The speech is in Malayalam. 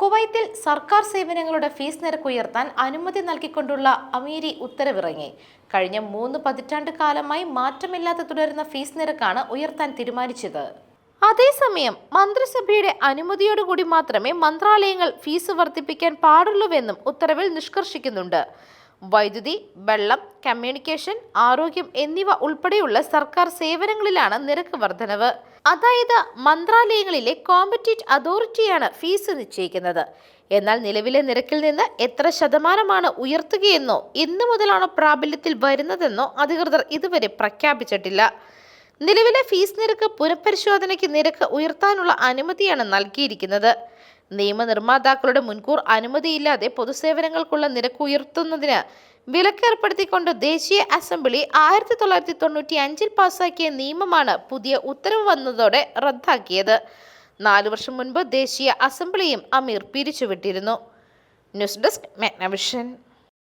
കുവൈത്തിൽ സർക്കാർ സേവനങ്ങളുടെ ഫീസ് നിരക്ക് ഉയർത്താൻ അനുമതി നൽകിക്കൊണ്ടുള്ള അമീരി ഉത്തരവിറങ്ങി. കഴിഞ്ഞ മൂന്ന് പതിറ്റാണ്ട് കാലമായി മാറ്റമില്ലാതെ തുടരുന്ന ഫീസ് നിരക്കാണ് ഉയർത്താൻ തീരുമാനിച്ചത്. അതേസമയം മന്ത്രിസഭയുടെ അനുമതിയോടുകൂടി മാത്രമേ മന്ത്രാലയങ്ങൾ ഫീസ് വർദ്ധിപ്പിക്കാൻ പാടുള്ളൂവെന്നും ഉത്തരവിൽ നിഷ്കർഷിക്കുന്നുണ്ട്. വൈദ്യുതി വെള്ളം കമ്മ്യൂണിക്കേഷൻ ആരോഗ്യം എന്നിവ ഉൾപ്പെടെയുള്ള സർക്കാർ സേവനങ്ങളിലാണ് നിരക്ക് വർധനവ്. അതായത് മന്ത്രാലയങ്ങളിലെ കോമ്പറ്റീറ്റ് അതോറിറ്റിയാണ് ഫീസ് നിശ്ചയിക്കുന്നത്. എന്നാൽ നിലവിലെ നിരക്കിൽ നിന്ന് എത്ര ശതമാനമാണ് ഉയർത്തുകയെന്നോ ഇന്നു മുതലാണോ പ്രാബല്യത്തിൽ വരുന്നതെന്നോ അധികൃതർ ഇതുവരെ പ്രഖ്യാപിച്ചിട്ടില്ല. നിലവിലെ ഫീസ് നിരക്ക് പുനഃപരിശോധനയ്ക്ക് നിരക്ക് ഉയർത്താനുള്ള അനുമതിയാണ് നൽകിയിരിക്കുന്നത്. നിയമനിർമ്മാതാക്കളുടെ മുൻകൂർ അനുമതിയില്ലാതെ പൊതുസേവനങ്ങൾക്കുള്ള നിരക്ക് ഉയർത്തുന്നതിന് വിലക്കേർപ്പെടുത്തിക്കൊണ്ട് ദേശീയ അസംബ്ലി ആയിരത്തി തൊള്ളായിരത്തി തൊണ്ണൂറ്റി അഞ്ചിൽ പാസാക്കിയ നിയമമാണ് പുതിയ ഉത്തരവ് വന്നതോടെ റദ്ദാക്കിയത്. നാലു വർഷം മുൻപ് ദേശീയ അസംബ്ലിയും അമീർ പിരിച്ചുവിട്ടിരുന്നു. News desk മെഗ്നവിഷൻ.